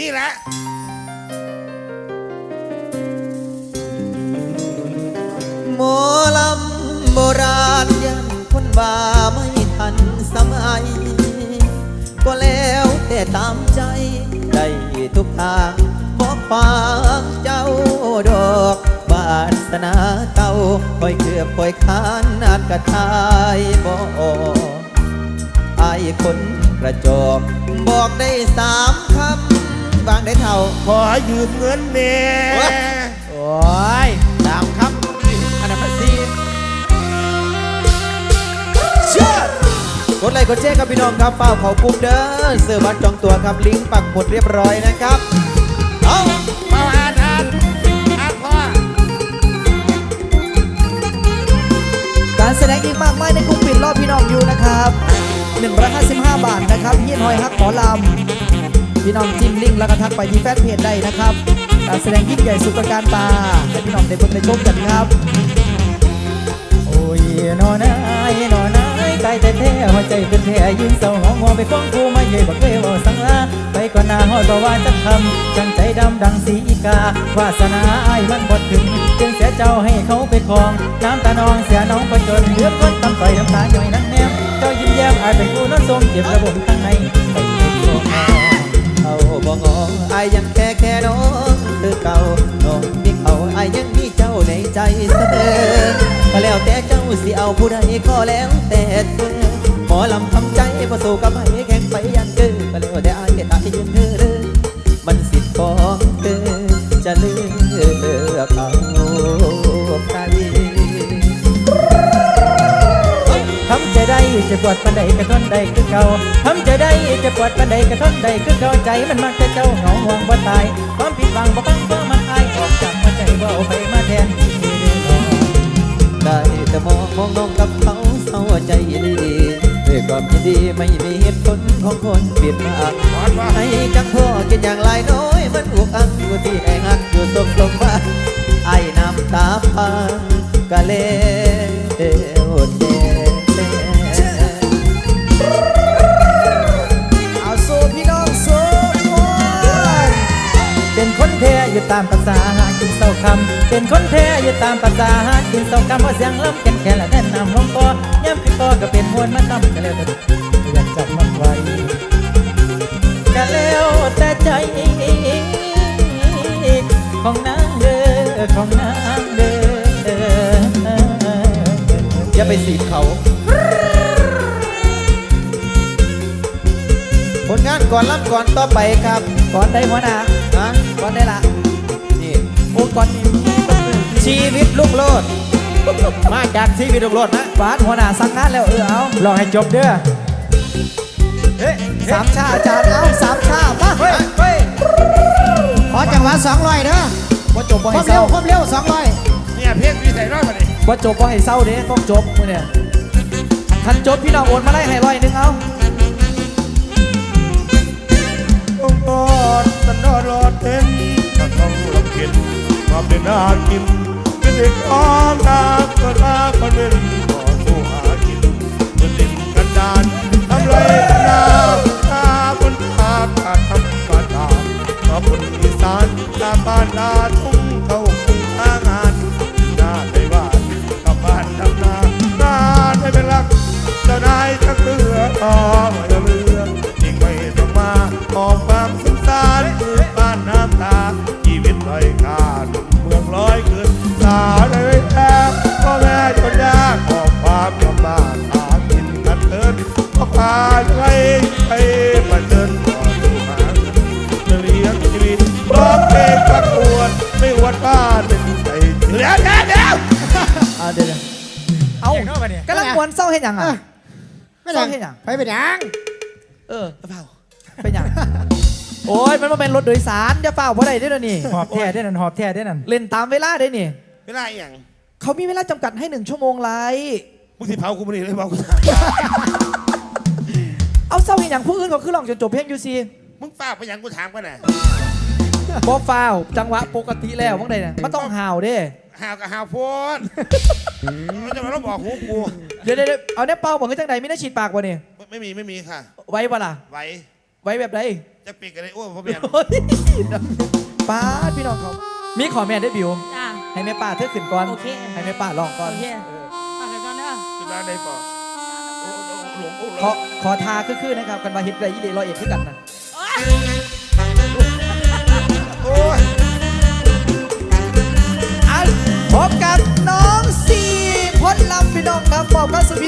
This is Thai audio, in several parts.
นี่แหละหมอลำโบราณยันคนว่าไม่ทันสมัย ก็แล้วแต่ตามใจได้ทุกทางบอกฟังเจ้าดอกวาสนาเก่าคอยเกือบคอยคานนาดกระทายบอกไอ้คนกระจอกบอกได้สามคำ บางได้เท่า ขอยืมเงินแน่โอ้ยสามคำอันนั้นมันสี่เชื่อกดไลค์กดแชร์ครับพี่น้องครับเฝ้าเขาปุ่มเด้อเสื้อบัตรจองตัวครับลิงก์ปักหมุดเรียบร้อยนะครับ เอามาอ่านอ่านอ่านพ่อการแสดงอีกมากมายในกลุ่มปิดรอบพี่น้องอยู่นะครับ 155 บาทนะครับเฮียนหอยฮักหมอลำ พี่น้องจิ้มลิงก์แล้วก็ทักไปที่แฟนเพจได้นะครับ การแสดงยิ่งใหญ่สุดประการตาให้พี่น้องได้เบิ่งได้ชมกันครับ โอ้ยนอนายนอนายไกลแต่แท้หัวใจเป็นแท้ยืนเศร้าห้องงอไปฟ้องกูมาเย่บักเล่บอกสังลาไปก่อนหน้าหอดบ่ว่าจะทำจังใจดำดังสีอีกาวาสนาอายมันบดถึง จึงเสียเจ้าให้เขาไปครอง น้ำตานองเสียน้องประจนเลือดคนตำต่อยน้ำตาย่อยนั่งแนมเจ้ายิ้มแย้มอายเป็นกูนอนสมเจ็บระบบข้างในไปเป็นตัวงอเอา บ่งอไอายยังแค่แค่น้องคือเก่าน้องมีเขาไอายยังมีเจ้าในใจเสมอก็แล้วแต่เจ้าสิเอาผู้ใดก็แล้วแต่เธอหมอลำทำใจประสู้กับไอแข่งไปยันเกินก็แล้วแต่ไอายแต่ไอายยืนเธอเด้อมันสิทธิ์ของเธอจะเลือกเอาใครทำใจได้จะปวดปันใดกระทนใดคือเก่า จจะปวดปันใดกระทนใดคือเก่าใจมันมักจะเจ้าเหงาห่วงบ่ตายความผิดหวังบ่ฟังบ่มันอายออกจากหัวใจบ่เอาไปมาแทนที่เด้อได้แต่มองมองน้องกับเขาเศร้าใจดีด้วยความยินดีไม่มีเหตุผลของคนเปลี่ยนมาอนมาให้จังพ่อกินอย่างไรน้อยมันอุกอังอยู่ที่แออักอยู่สมลงบ้าไอ้น้ำตาพังกะเล คนแท้อยู่ตามภาษาหากินเศร้าคำเป็นคนแท้อยู่ตามภาษาหากินเศร้าคำเพราะเสียงลำแก่นแค่ละแน่นนำลงคอย่ำขึ้นคอก็เป็นมวลมันนำก็แล้วแต่อยากจับมันไว้ก็แล้วแต่ใจของนางเด้อของนางเด้ออย่าไปสีบเขาผลงานก่อนรับก่อนต่อไปครับ ก่อนได้หัวหน้านะ อนได้ละนี่โอ้ก่อนนี้ชีวิตลุกโลด มาจากชีวิตลุกโลดนะฟาดหัวหน้าสักงานแล้วเออเอาลองให้จบเด้อเฮ้ยสามชาอาจารย์เอาสามชามาเฮ้ยเฮ้ยขอจังหวะสองร้อยเด้อว่าจบบ่คให้วามเศเร็ร้าวความเร็วสองร้อยเนี่ยเพลงพี่ใส่ร้อยมาดิว่าจบบ่ให้เศร้าเด้ต้องจบมื้อเนี่ยทันจบพี่น้องโอนมาได้ให้ร้อยหนึงเอา ต้องกอดตันดอรอดเต็มถ้าต้องรำเข็นความเป็นนากินเป็นเด็กอ้อมตาก็ลาคนเป็นขอสู้หากินเป็นดินกันดานทำไรกันนาตาบนตาตาดทำกาตาขอบนอีสานตาบ้านตาทุ่งเขาคุ้งทางานหน้าในบ้านกับบ้านทำนาหน้าได้เป็นรักเจ้านายชักเรือต่อาวเลยแท้พ่อแม่จนยากขอบความลำบากหากินกันเถินก็พาไปไปมาเดินต่อสู้หาเงินจะเลี้ยงชีวิตร้องเพลงประกวดไม่อวดบ้านเป็นใจเดี๋ยวเดี๋ยวเดี๋ยวเอาเดี๋ยวๆเอากำลังมวนเศร้าเฮ็ดหยังอะไม่เศร้าเฮ็ดหยังไปเป็นยังเออเป็นหยังโอ้ยมันมาเป็นรถโดยสารจะเฝ้าบ่ได้เด้อเดี๋ยวนี่หอบแท้ได้นั่นหอบแท้ได้นั่นเล่นตามเวลาได้นี่ ไม่ได้อย่างเขามีเวลาจำกัดให้หนึ่งชั่วโมงไรมุงสิเผากูมันนี่เลยเผากูเอาเศร้าเห็นอย่างผู้อื่นเขาคือหลองจนจบเพลงยูซีมึงฝ้าไปอย่างกูถามกันน่ะบอฟ้าจังหวะปกติแล้วมั้งใดเนี่ยม่ต้องห่าวด้หาวกับหาวโพนมันจะมาต้องบอกหูกูเดี๋ยวเดี๋ยวเอาเน่เป่าบอกคือจังใดไม่ได้ฉีดปากวะเนี่ยไม่ไม่มีไม่มีค่ะ ไว้ปะล่ะไหวไว้แบบใดจะปิดกันเลยโอ้ยพ่อเบียนป้าดพี่น้องเขามีขอแม่ได้บิว จ้ ให้แม่ป้าเธอขึ้นก่อนให้แม่ป้าลองก่อนโอเคอะเดี๋ยวก่อนนะที่ร้านได้ปอโขอขอทาคือๆนะครับกันมาเห็ดไรยี่เดรอเอ็ดคือกันนะโอ้พบกับน้องสี่พลลำพี่น้องครับบอกกับสุพิ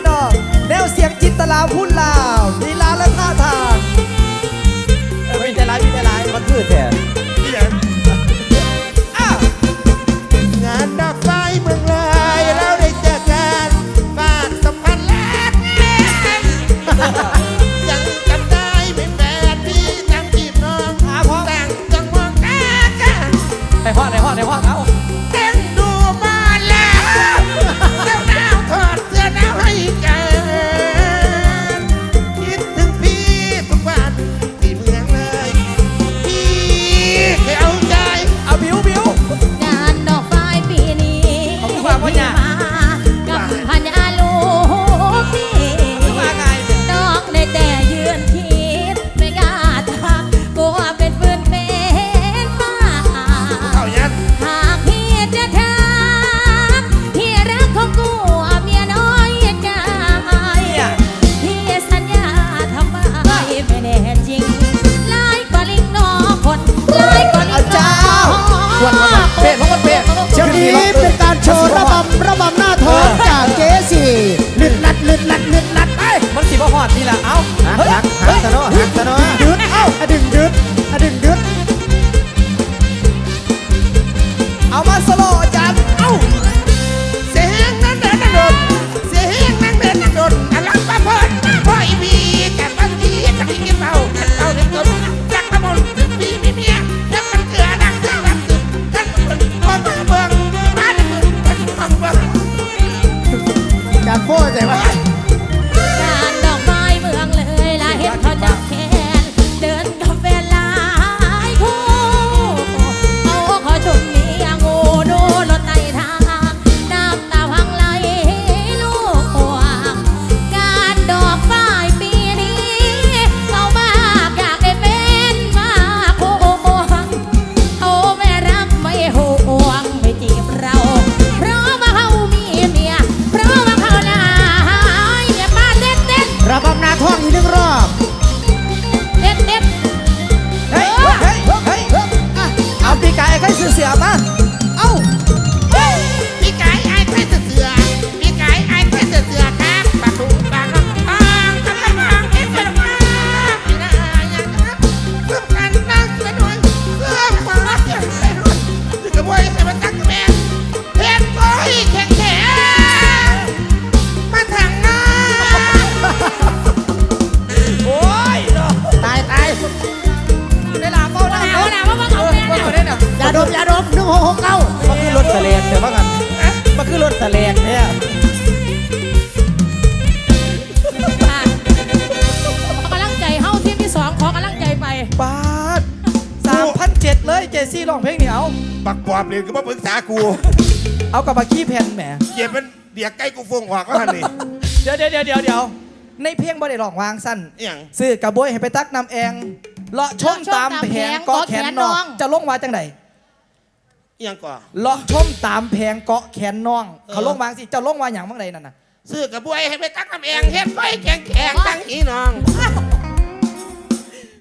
หกเก้ามันคือรถแสลงแต่ว่งกันมันคือรถแสลงเนี่ยขอกำลังใจเฮ้าทีมที่สองขอกำลังใจไป บาทสามพันเจ็ดเลยเจซี่ร้องเพลงเหนียวปักปอบเรียนก็มาปรึกษากูเอากลับมาขี้แผ่นแหมเจ็บมันเดียกใกล้กูฟงหอกแล้ว่านนี่เดี๋ยวเดี๋ยวเดี๋ยวเดี๋ยวในเพลงบ่ได้ร้องวางสั้นอย่างซื้อกระบวยให้ไปตักนำแองเลาะช่องตามแผงก็แขนนอง จะลงว่าจังไหน อียงก่อเลาะชมตามแพงเกาะแขนน้อง เขาลงวางสิเจ้าลงวางอย่างเมื่อไรนั่นน่ะซื้อกับบุ้ยให้ไปตักน้ำเองเฮ็ดไฟแข็งแข็งตั้งอีน้อง